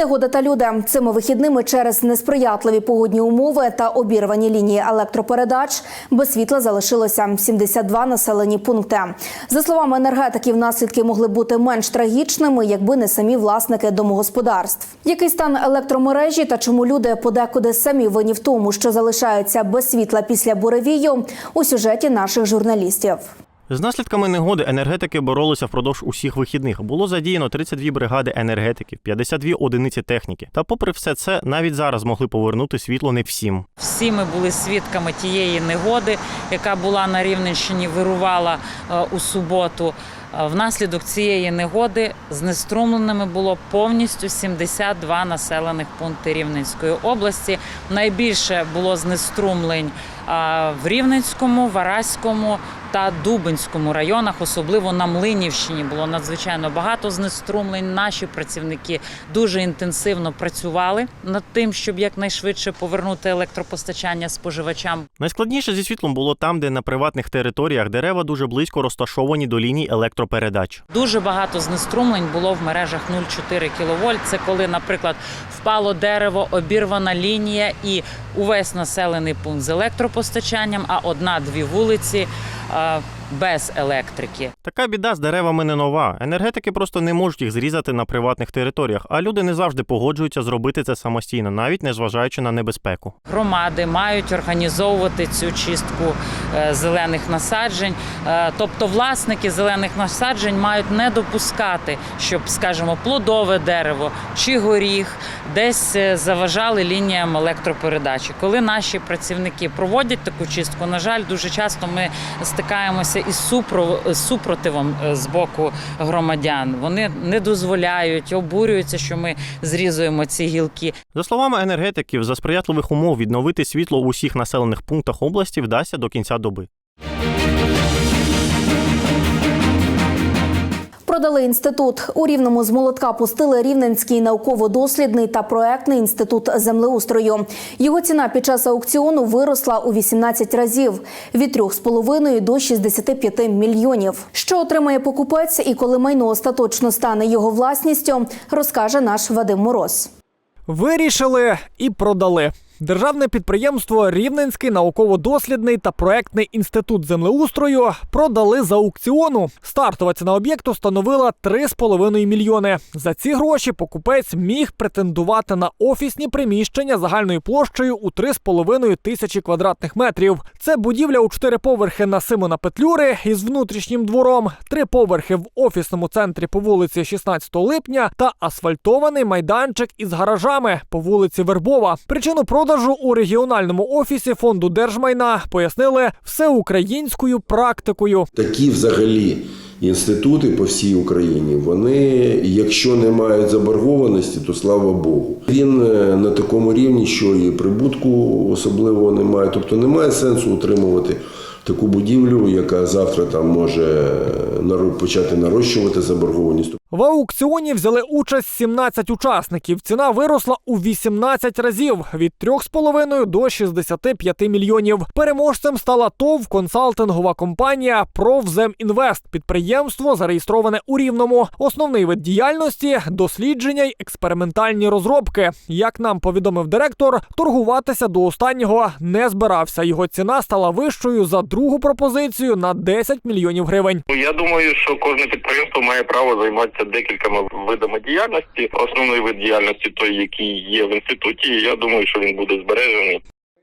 Негода та люди цими вихідними через несприятливі погодні умови та обірвані лінії електропередач без світла залишилося 72 населені пункти. За словами енергетиків, наслідки могли бути менш трагічними, якби не самі власники домогосподарств. Який стан електромережі та чому люди подекуди самі винні в тому, що залишаються без світла після буревію у сюжеті наших журналістів. З наслідками негоди енергетики боролися впродовж усіх вихідних. Було задіяно 32 бригади енергетиків, 52 одиниці техніки. Та, попри все це, навіть зараз могли повернути світло не всім. Всі ми були свідками тієї негоди, яка була на Рівненщині, вирувала е, у суботу. Е, Внаслідок цієї негоди знеструмленими було повністю 72 населених пункти Рівненської області. Найбільше було знеструмлень в Рівненському, Вараському та Дубинському районах, особливо на Млинівщині було надзвичайно багато знеструмлень. Наші працівники дуже інтенсивно працювали над тим, щоб якнайшвидше повернути електропостачання споживачам. Найскладніше зі світлом було там, де на приватних територіях дерева дуже близько розташовані до ліній електропередач. Дуже багато знеструмлень було в мережах 0,4 кВт. Це коли, наприклад, впало дерево, обірвана лінія і увесь населений пункт з електропостачанням, а одна-дві вулиці без електрики. Така біда з деревами не нова. Енергетики просто не можуть їх зрізати на приватних територіях, а люди не завжди погоджуються зробити це самостійно, навіть не зважаючи на небезпеку. Громади мають організовувати цю чистку е, зелених насаджень. Е, Тобто власники зелених насаджень мають не допускати, щоб, скажімо, плодове дерево чи горіх десь е, заважали лініям електропередачі. Коли наші працівники проводять таку чистку, на жаль, дуже часто ми стикаємося із супро- супротивом е, з боку громадян. Вони не дозволяють, обурюються, що ми зрізуємо ці гілки. За словами енергетиків, за сприятливих умов відновити світло у усіх населених пунктах області вдасться до кінця доби. Продали інститут. У Рівному з молотка пустили Рівненський науково-дослідний та проектний інститут землеустрою. Його ціна під час аукціону виросла у 18 разів від 3,5 до 65 мільйонів. Що отримає покупець і коли майно остаточно стане його власністю, розкаже наш Вадим Мороз. Вирішили і продали. Державне підприємство Рівненський науково-дослідний та проектний інститут землеустрою продали за аукціону. Стартова ціна об'єкту становила 3,5 мільйони. За ці гроші покупець міг претендувати на офісні приміщення загальною площею у 3,5 тисячі квадратних метрів. Це будівля у чотири поверхи на Симона Петлюри із внутрішнім двором, три поверхи в офісному центрі по вулиці 16 липня та асфальтований майданчик із гаражами по вулиці Вербова. Причину продажу у регіональному офісі фонду держмайна пояснили всеукраїнською практикою. Такі взагалі інститути по всій Україні, вони, якщо не мають заборгованості, то слава Богу. Він е, на такому рівні, що і прибутку особливого немає. Тобто немає сенсу утримувати таку будівлю, яка завтра там може е, почати нарощувати заборгованість. В аукціоні взяли участь 17 учасників. Ціна виросла у 18 разів від 3,5 до 65 мільйонів. Переможцем стала ТОВ консалтингова компанія «Провземінвест». Підприємство зареєстроване у Рівному. Основний вид діяльності дослідження й експериментальні розробки. Як нам повідомив директор, торгуватися до останнього не збирався. Його ціна стала вищою за другу пропозицію на 10 мільйонів гривень. Ну, Я думаю, що кожне підприємство має право займатися декількома видами діяльності. Основний вид діяльності той, який є в інституті. Я думаю, що він буде збережений.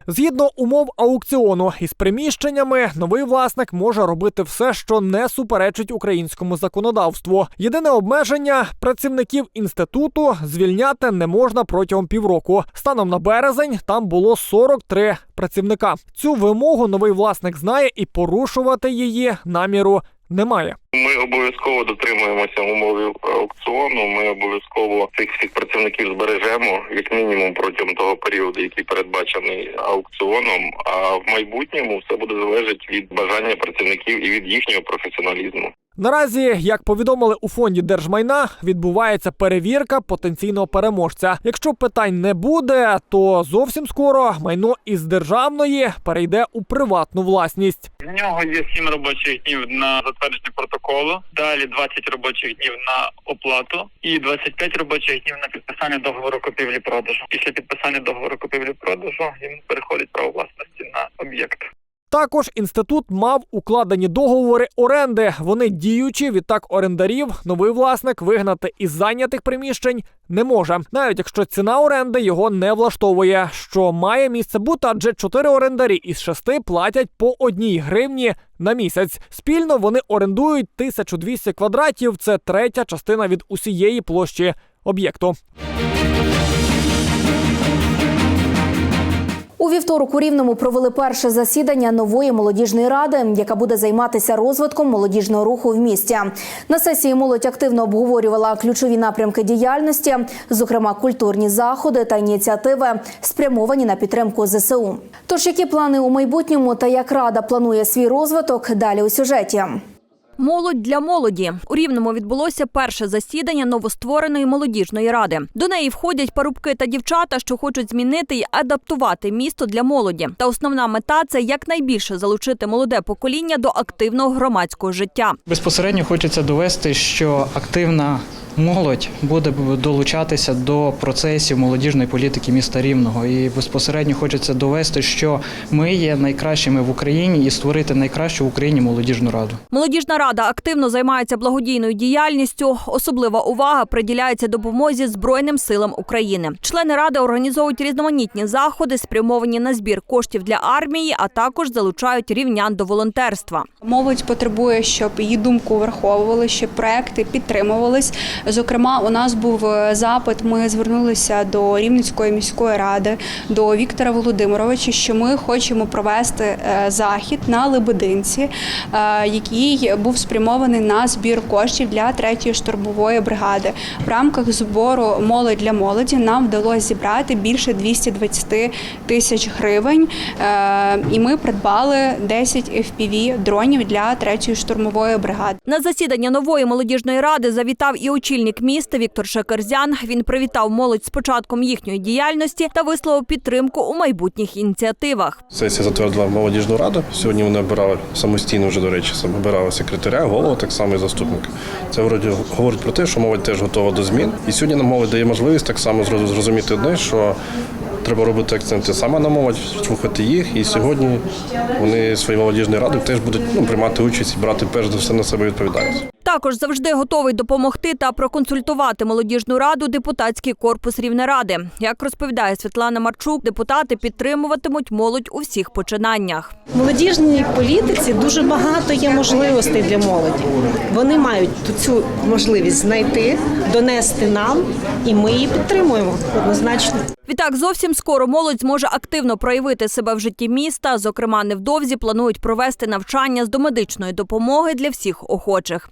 Згідно умов аукціону із приміщеннями, новий власник може робити все, що не суперечить українському законодавству. Єдине обмеження працівників інституту звільняти не можна протягом півроку. Станом на березень там було 43 працівника. Цю вимогу новий власник знає і порушувати її наміру немає. Ми обов'язково дотримуємося умови аукціону. Ми обов'язково цих всіх працівників збережемо як мінімум протягом того періоду, який передбачений аукціоном. А в майбутньому все буде залежати від бажання працівників і від їхнього професіоналізму. Наразі, як повідомили у фонді держмайна, відбувається перевірка потенційного переможця. Якщо питань не буде, то зовсім скоро майно із державної перейде у приватну власність. В нього є 7 робочих днів на затвердження протоколу, далі 20 робочих днів на оплату і 25 робочих днів на підписання договору купівлі-продажу. Після підписання договору купівлі-продажу він переходить право власності на об'єкт. Також інститут мав укладені договори оренди. Вони діючі. Відтак орендарів новий власник вигнати із зайнятих приміщень не може, навіть якщо ціна оренди його не влаштовує, що має місце бути, адже чотири орендарі із шести платять по одній гривні на місяць. Спільно вони орендують 1200 квадратів. Це третя частина від усієї площі об'єкту. У вівторок у Рівному провели перше засідання нової молодіжної ради, яка буде займатися розвитком молодіжного руху в місті. На сесії молодь активно обговорювала ключові напрямки діяльності, зокрема культурні заходи та ініціативи, спрямовані на підтримку ЗСУ. Тож які плани у майбутньому та як рада планує свій розвиток далі у сюжеті. Молодь для молоді у рівному відбулося перше засідання новоствореної молодіжної ради. До неї входять парубки та дівчата, що хочуть змінити й адаптувати місто для молоді. Та основна мета це якнайбільше залучити молоде покоління до активного громадського життя. Безпосередньо хочеться довести, що активна молодь буде долучатися до процесів молодіжної політики міста Рівного. І безпосередньо хочеться довести, що ми є найкращими в Україні і створити найкращу в Україні молодіжну раду. Молодіжна рада активно займається благодійною діяльністю. Особлива увага приділяється допомозі Збройним силам України. Члени ради організовують різноманітні заходи, спрямовані на збір коштів для армії, а також залучають рівнян до волонтерства. Молодь потребує, щоб її думку враховували, щоб проекти підтримувались. Зокрема, у нас був е, запит. Ми звернулися до Рівненської міської ради, до Віктора Володимировича, що ми хочемо провести е, захід на Лебединці, е, який був спрямований на збір коштів для третьої штурмової бригади. В рамках збору молодь для молоді нам вдалося зібрати більше 220 тисяч гривень, і ми придбали 10 FPV дронів для третьої штурмової бригади. На засідання нової молодіжної ради завітав і очільник міста Віктор Шекерзян. Він привітав молодь з початком їхньої діяльності та висловив підтримку у майбутніх ініціативах. Сесія затвердила молодіжну раду. Сьогодні вони обирали самостійно вже, до речі, обирали секретаря, голову, так само і заступника. Це вроді говорить про те, що молодь теж готова до змін. І сьогодні нам молодь дає можливість так само зроз- зрозуміти одне, що треба робити акценти саме на молодь, слухати їх. І сьогодні вони своєю молодіжною радою теж будуть ну, приймати участь і брати перш за все на себе відповідальність. Також завжди готовий допомогти та проконсультувати молодіжну раду депутатський корпус Рівнеради. Як розповідає Світлана Марчук, депутати підтримуватимуть молодь у всіх починаннях. Молодіжній політиці дуже багато є можливостей для молоді. Вони мають цю можливість знайти, донести нам, і ми її підтримуємо однозначно. Відтак, зовсім скоро молодь зможе активно проявити себе в житті міста. Зокрема, невдовзі планують провести навчання з домедичної допомоги для всіх охочих.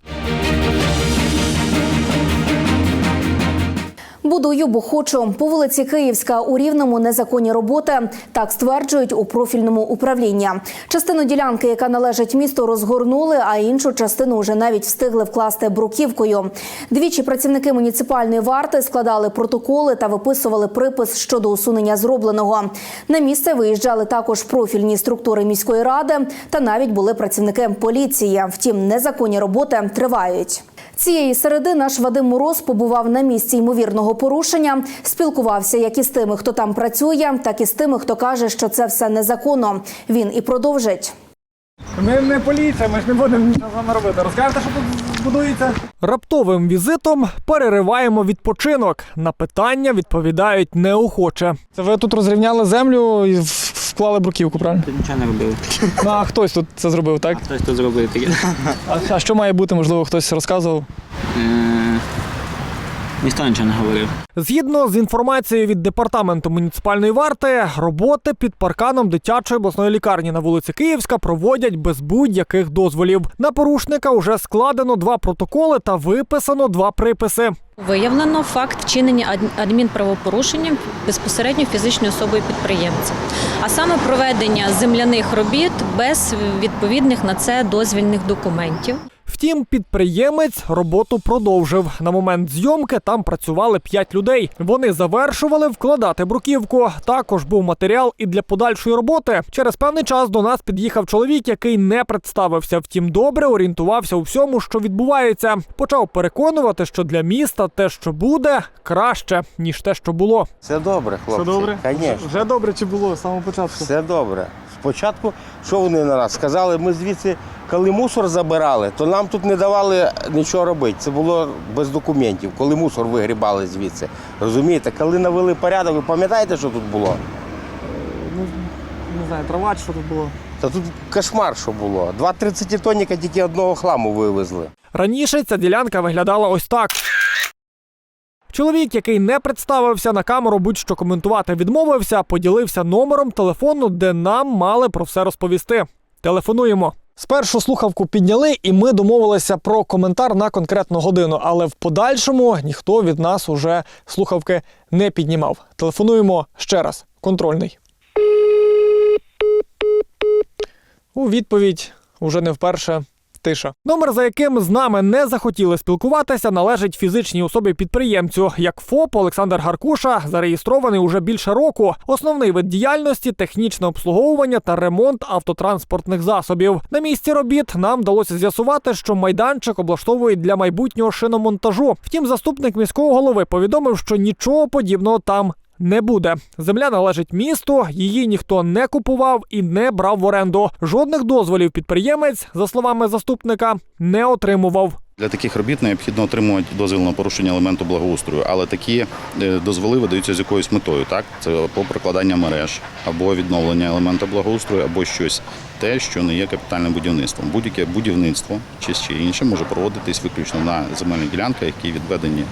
Будую, бо хочу. По вулиці Київська у Рівному незаконні роботи. Так стверджують у профільному управлінні. Частину ділянки, яка належить місту, розгорнули, а іншу частину вже навіть встигли вкласти бруківкою. Двічі працівники муніципальної варти складали протоколи та виписували припис щодо усунення зробленого. На місце виїжджали також профільні структури міської ради та навіть були працівники поліції. Втім, незаконні роботи тривають. Цієї середи наш Вадим Мороз побував на місці ймовірного порушення, спілкувався як із тими, хто там працює, так і з тими, хто каже, що це все незаконно. Він і продовжить. Ми не поліція, ми ж не будемо нічого з вами робити. Розкажете, що тут будується? Раптовим візитом перериваємо відпочинок. На питання відповідають неохоче. Це ви тут розрівняли землю і вклали бруківку, правильно? Нічого не робив. Ну, а хтось тут це зробив, так? Хтось тут зробив таке. А, а що має бути? Можливо, хтось розказував? Ніхто нічого не говорив. Згідно з інформацією від департаменту муніципальної варти, роботи під парканом дитячої обласної лікарні на вулиці Київська проводять без будь-яких дозволів. На порушника вже складено два протоколи та виписано два приписи. Виявлено факт вчинення адмінправопорушення безпосередньо фізичною особою підприємця, а саме проведення земляних робіт без відповідних на це дозвільних документів. Втім, підприємець роботу продовжив. На момент зйомки там працювали п'ять людей. Вони завершували вкладати бруківку. Також був матеріал і для подальшої роботи. Через певний час до нас під'їхав чоловік, який не представився. Втім, добре орієнтувався у всьому, що відбувається. Почав переконувати, що для міста те, що буде, краще ніж те, що було. Все добре, хлопці. Все добре? Звісно. Вже добре чи було з самого початку? Все добре. Спочатку, що вони на нас сказали, ми звідси, коли мусор забирали, то нам тут не давали нічого робити. Це було без документів, коли мусор вигрібали звідси. Розумієте, коли навели порядок, ви пам'ятаєте, що тут було? Ну не знаю, трава чи що тут було. Та тут кошмар, що було. Два 30 тонніка тільки одного хламу вивезли. Раніше ця ділянка виглядала ось так. Чоловік, який не представився на камеру, будь-що коментувати відмовився, поділився номером телефону, де нам мали про все розповісти. Телефонуємо. Спершу слухавку підняли, і ми домовилися про коментар на конкретну годину, але в подальшому ніхто від нас уже слухавки не піднімав. Телефонуємо ще раз. Контрольний. У відповідь уже не вперше тиша. Номер, за яким з нами не захотіли спілкуватися, належить фізичній особі підприємцю. Як ФОП Олександр Гаркуша зареєстрований уже більше року. Основний вид діяльності технічне обслуговування та ремонт автотранспортних засобів. На місці робіт нам вдалося з'ясувати, що майданчик облаштовують для майбутнього шиномонтажу. Втім, заступник міського голови повідомив, що нічого подібного там. Не буде. Земля належить місту, її ніхто не купував і не брав в оренду. Жодних дозволів підприємець, за словами заступника, не отримував. Для таких робіт необхідно отримувати дозвіл на порушення елементу благоустрою, але такі е, дозволи видаються з якоюсь метою. Так, це або прокладання мереж, або відновлення елемента благоустрою, або щось те, що не є капітальним будівництвом. Будь-яке будівництво чи ще інше може проводитись виключно на земельних ділянках, які відведені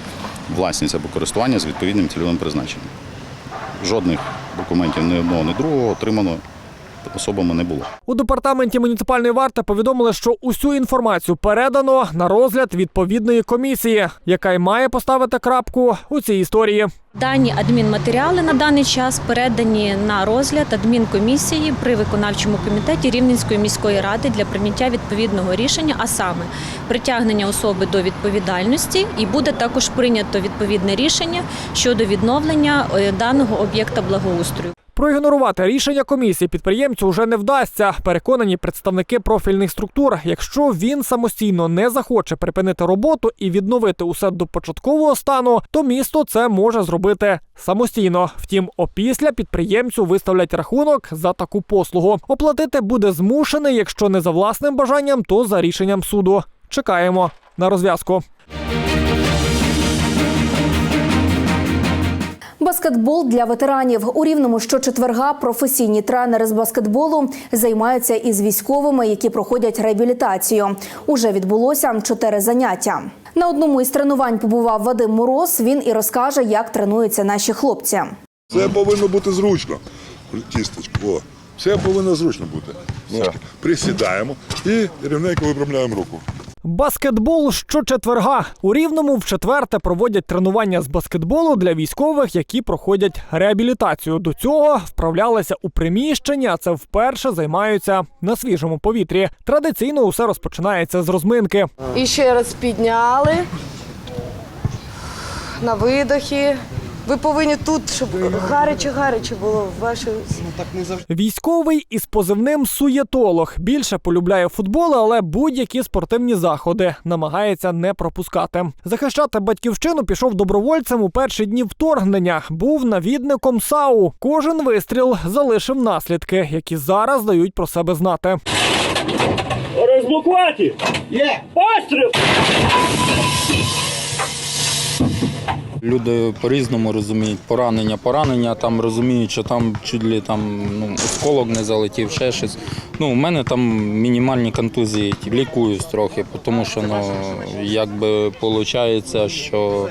власність або користування з відповідним цільовим призначенням. Жодних документів ні одного, ні другого отримано особами не було. У департаменті муніципальної варти повідомили, що усю інформацію передано на розгляд відповідної комісії, яка й має поставити крапку у цій історії. Дані адмінматеріали на даний час передані на розгляд адмінкомісії при виконавчому комітеті Рівненської міської ради для прийняття відповідного рішення, а саме притягнення особи до відповідальності, і буде також прийнято відповідне рішення щодо відновлення е, даного об'єкта благоустрою. Проігнорувати рішення комісії підприємцю вже не вдасться. Переконані представники профільних структур. Якщо він самостійно не захоче припинити роботу і відновити усе до початкового стану, то місто це може зробити самостійно. Втім, опісля підприємцю виставлять рахунок за таку послугу. Оплатити буде змушений, якщо не за власним бажанням, то за рішенням суду. Чекаємо на розв'язку. Баскетбол для ветеранів у рівному щочетверга професійні тренери з баскетболу займаються із військовими, які проходять реабілітацію. Уже відбулося чотири заняття. На одному із тренувань побував Вадим Мороз. Він і розкаже, як тренуються наші хлопці. Це повинно бути зручно. Кісточку. О. Це повинно зручно бути. Ножки. Присідаємо і рівненько виправляємо руку. Баскетбол щочетверга у рівному в четверте проводять тренування з баскетболу для військових, які проходять реабілітацію. До цього вправлялися у приміщенні, а це вперше займаються на свіжому повітрі. Традиційно усе розпочинається з розминки. І ще раз підняли на видохі. Ви повинні тут, щоб гаряче гаряче було в вашій. Військовий із позивним суєтолог більше полюбляє футбол, але будь-які спортивні заходи намагається не пропускати. Захищати батьківщину пішов добровольцем у перші дні вторгнення. Був навідником САУ. Кожен вистріл залишив наслідки, які зараз дають про себе знати. Розблокувати! Є! Постріл! Люди по-різному розуміють поранення. Поранення там розуміють, що там чуть ли там ну, осколок не залетів, ще щось. Ну, у мене там мінімальні контузії, лікуюсь трохи, тому що ну, якби виходить, що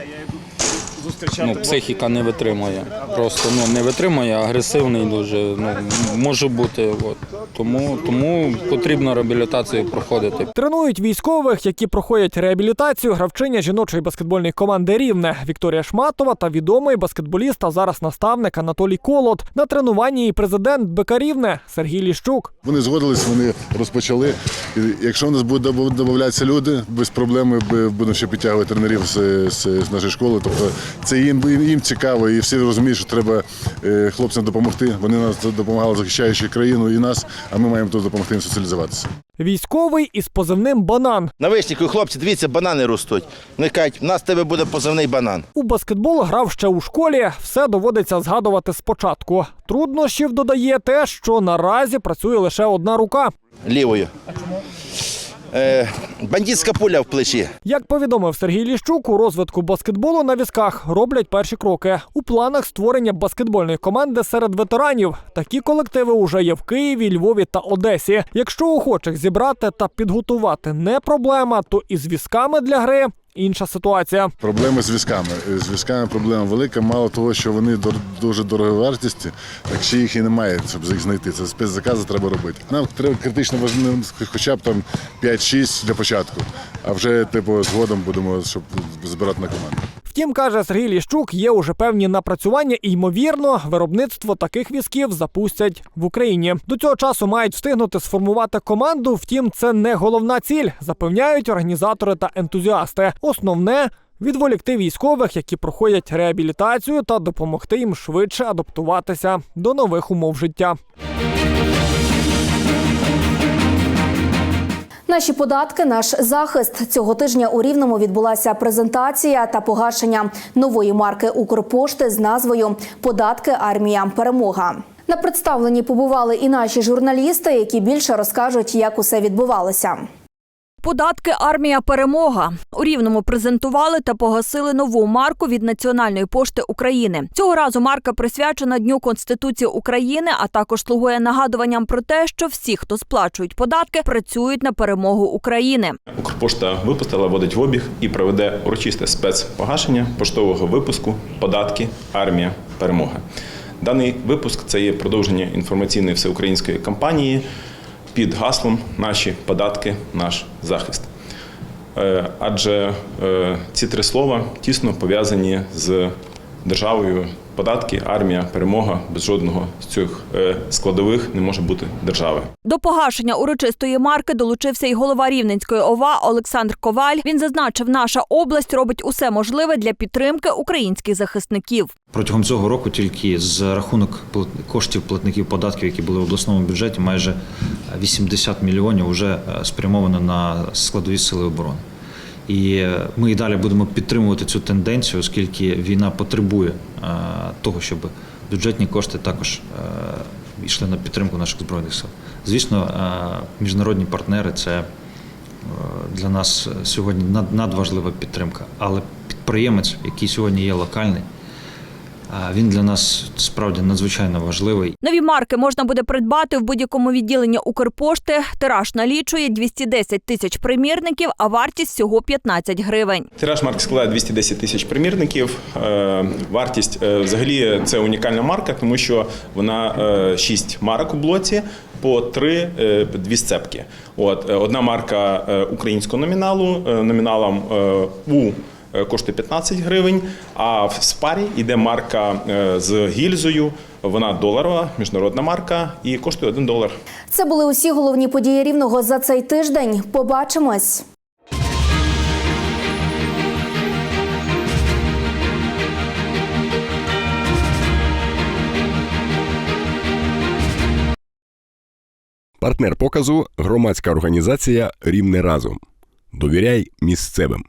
ну, психіка не витримує. Просто ну, не витримує, агресивний дуже ну, може бути. От. Тому, тому потрібно реабілітацію проходити. Тренують військових, які проходять реабілітацію, гравчиня жіночої баскетбольної команди Рівне Вікторія Шматова та відомий баскетболіст, а зараз наставник Анатолій Колод. На тренуванні і президент БК Рівне Сергій Ліщук. Вони згодились, вони розпочали. І якщо в нас будуть додатися люди, без проблем ми будемо ще підтягувати тренерів з, з, з нашої школи. Тобто це їм, їм цікаво, і всі розуміють, що треба е, хлопцям допомогти. Вони нас допомагали захищаючи країну і нас, а ми маємо тут допомогти їм соціалізуватися. Військовий із позивним банан. На вишніку, хлопці, дивіться, банани ростуть. Вони кажуть, в нас тебе буде позивний банан. У баскетбол грав ще у школі. Все доводиться згадувати спочатку. Труднощів додає те, що наразі працює лише одна рука. Лівою. Е, бандитська пуля в плечі. Як повідомив Сергій Ліщук, у розвитку баскетболу на візках роблять перші кроки. У планах створення баскетбольної команди серед ветеранів. Такі колективи уже є в Києві, Львові та Одесі. Якщо охочих зібрати та підготувати не проблема, то із візками для гри інша ситуація. Проблеми з візками. З візками проблема велика. Мало того, що вони дуже дорогої вартісті, так ще їх і немає, щоб їх знайти. Це спецзакази треба робити. Нам треба критично важливо хоча б там 5-6 для початку, а вже типу згодом будемо щоб збирати на команду. Втім, каже Сергій Ліщук, є уже певні напрацювання, і ймовірно, виробництво таких візків запустять в Україні. До цього часу мають встигнути сформувати команду. Втім, це не головна ціль, запевняють організатори та ентузіасти. Основне відволікти військових, які проходять реабілітацію, та допомогти їм швидше адаптуватися до нових умов життя. Наші податки, наш захист цього тижня у Рівному відбулася презентація та погашення нової марки Укрпошти з назвою Податки армія перемога. На представленні побували і наші журналісти, які більше розкажуть, як усе відбувалося. Податки армія перемога у рівному презентували та погасили нову марку від Національної пошти України. Цього разу марка присвячена Дню Конституції України, а також слугує нагадуванням про те, що всі, хто сплачують податки, працюють на перемогу України. Укрпошта випустила, вводить в обіг і проведе урочисте спецпогашення поштового випуску Податки Армія Перемога. Даний випуск це є продовження інформаційної всеукраїнської кампанії під гаслом Наші податки, наш захист. Е, Адже е, ці три слова тісно пов'язані з державою. Податки, армія, перемога без жодного з цих е, складових не може бути держави. До погашення урочистої марки долучився і голова Рівненської ОВА Олександр Коваль. Він зазначив, наша область робить усе можливе для підтримки українських захисників. Протягом цього року тільки з рахунок коштів платників податків, які були в обласному бюджеті, майже 80 мільйонів вже е, спрямовано на складові сили оборони. І ми і далі будемо підтримувати цю тенденцію, оскільки війна потребує е, того, щоб бюджетні кошти також е, йшли на підтримку наших збройних сил. Звісно, е, міжнародні партнери це для нас сьогодні надважлива підтримка. Але підприємець, який сьогодні є локальний, він для нас справді надзвичайно важливий. Нові марки можна буде придбати в будь-якому відділенні Укрпошти. Тираж налічує 210 тисяч примірників, а вартість всього 15 гривень. Тираж марки складає 210 тисяч примірників. Е, Вартість е, взагалі це унікальна марка, тому що вона 6 марок у блоці по 3 дві сцепки. От е, одна марка е, українського номіналу е, номіналом е, У. е, Коштує 15 гривень, а в спарі йде марка е, з гільзою. Вона доларова, міжнародна марка і коштує 1 долар. Це були усі головні події рівного за цей тиждень. Побачимось. Партнер показу громадська організація Рівне разом. Довіряй місцевим.